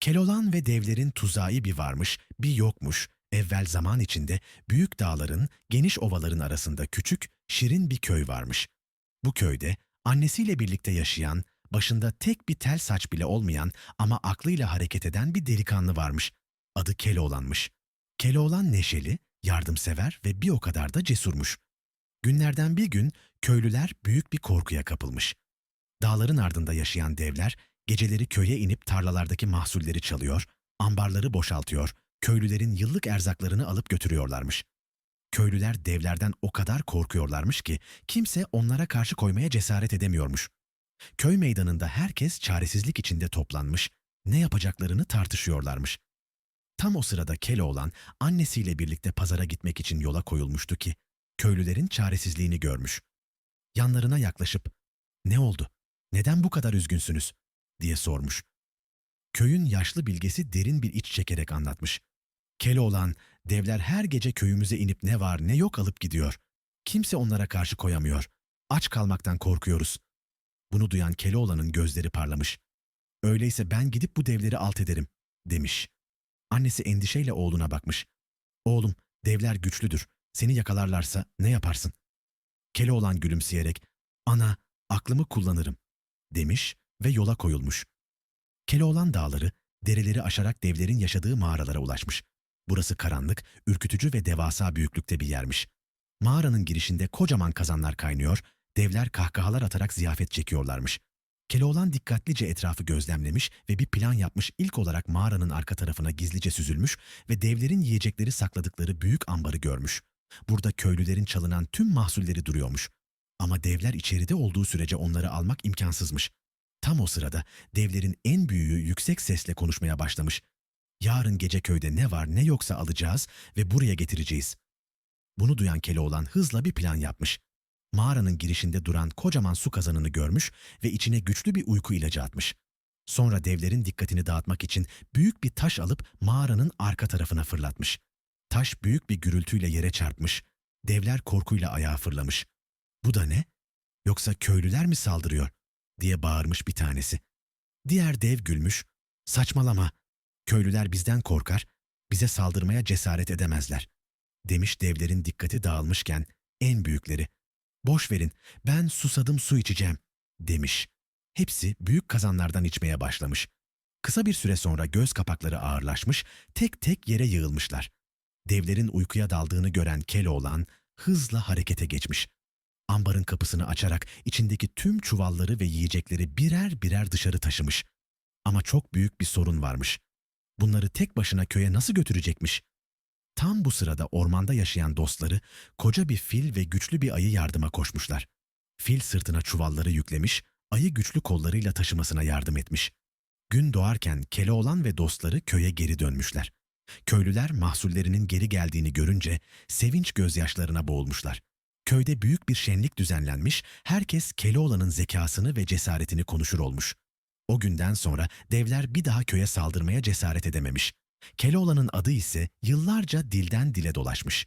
Keloğlan ve devlerin tuzağı bir varmış, bir yokmuş. Evvel zaman içinde büyük dağların, geniş ovaların arasında küçük, şirin bir köy varmış. Bu köyde annesiyle birlikte yaşayan, başında tek bir tel saç bile olmayan ama aklıyla hareket eden bir delikanlı varmış. Adı Keloğlan'mış. Keloğlan neşeli, yardımsever ve bir o kadar da cesurmuş. Günlerden bir gün köylüler büyük bir korkuya kapılmış. Dağların ardında yaşayan devler geceleri köye inip tarlalardaki mahsulleri çalıyor, ambarları boşaltıyor, köylülerin yıllık erzaklarını alıp götürüyorlarmış. Köylüler devlerden o kadar korkuyorlarmış ki kimse onlara karşı koymaya cesaret edemiyormuş. Köy meydanında herkes çaresizlik içinde toplanmış, ne yapacaklarını tartışıyorlarmış. Tam o sırada Keloğlan annesiyle birlikte pazara gitmek için yola koyulmuştu ki köylülerin çaresizliğini görmüş. Yanlarına yaklaşıp "Ne oldu? Neden bu kadar üzgünsünüz?" Diye sormuş. Köyün yaşlı bilgesi derin bir iç çekerek anlatmış. Keloğlan, devler her gece köyümüze inip ne var ne yok alıp gidiyor. Kimse onlara karşı koyamıyor. Aç kalmaktan korkuyoruz. Bunu duyan Keloğlan'ın gözleri parlamış. Öyleyse ben gidip bu devleri alt ederim, demiş. Annesi endişeyle oğluna bakmış. Oğlum, devler güçlüdür. Seni yakalarlarsa ne yaparsın? Keloğlan gülümseyerek, ana, aklımı kullanırım, demiş ve yola koyulmuş. Keloğlan dağları, dereleri aşarak devlerin yaşadığı mağaralara ulaşmış. Burası karanlık, ürkütücü ve devasa büyüklükte bir yermiş. Mağaranın girişinde kocaman kazanlar kaynıyor, devler kahkahalar atarak ziyafet çekiyorlarmış. Keloğlan dikkatlice etrafı gözlemlemiş ve bir plan yapmış ilk olarak mağaranın arka tarafına gizlice süzülmüş ve devlerin yiyecekleri sakladıkları büyük ambarı görmüş. Burada köylülerin çalınan tüm mahsulleri duruyormuş. Ama devler içeride olduğu sürece onları almak imkansızmış. Tam o sırada devlerin en büyüğü yüksek sesle konuşmaya başlamış. Yarın gece köyde ne var ne yoksa alacağız ve buraya getireceğiz. Bunu duyan Keloğlan hızla bir plan yapmış. Mağaranın girişinde duran kocaman su kazanını görmüş ve içine güçlü bir uyku ilacı atmış. Sonra devlerin dikkatini dağıtmak için büyük bir taş alıp mağaranın arka tarafına fırlatmış. Taş büyük bir gürültüyle yere çarpmış. Devler korkuyla ayağa fırlamış. Bu da ne? Yoksa köylüler mi saldırıyor? Diye bağırmış bir tanesi. Diğer dev gülmüş. Saçmalama. Köylüler bizden korkar, bize saldırmaya cesaret edemezler. Demiş devlerin dikkati dağılmışken en büyükleri. Boş verin, ben susadım su içeceğim, demiş. Hepsi büyük kazanlardan içmeye başlamış. Kısa bir süre sonra göz kapakları ağırlaşmış, tek tek yere yığılmışlar. Devlerin uykuya daldığını gören Keloğlan hızla harekete geçmiş. Ambarın kapısını açarak içindeki tüm çuvalları ve yiyecekleri birer birer dışarı taşımış. Ama çok büyük bir sorun varmış. Bunları tek başına köye nasıl götürecekmiş? Tam bu sırada ormanda yaşayan dostları koca bir fil ve güçlü bir ayı yardıma koşmuşlar. Fil sırtına çuvalları yüklemiş, ayı güçlü kollarıyla taşımasına yardım etmiş. Gün doğarken Keloğlan ve dostları köye geri dönmüşler. Köylüler mahsullerinin geri geldiğini görünce sevinç gözyaşlarına boğulmuşlar. Köyde büyük bir şenlik düzenlenmiş, herkes Keloğlan'ın zekasını ve cesaretini konuşur olmuş. O günden sonra devler bir daha köye saldırmaya cesaret edememiş. Keloğlan'ın adı ise yıllarca dilden dile dolaşmış.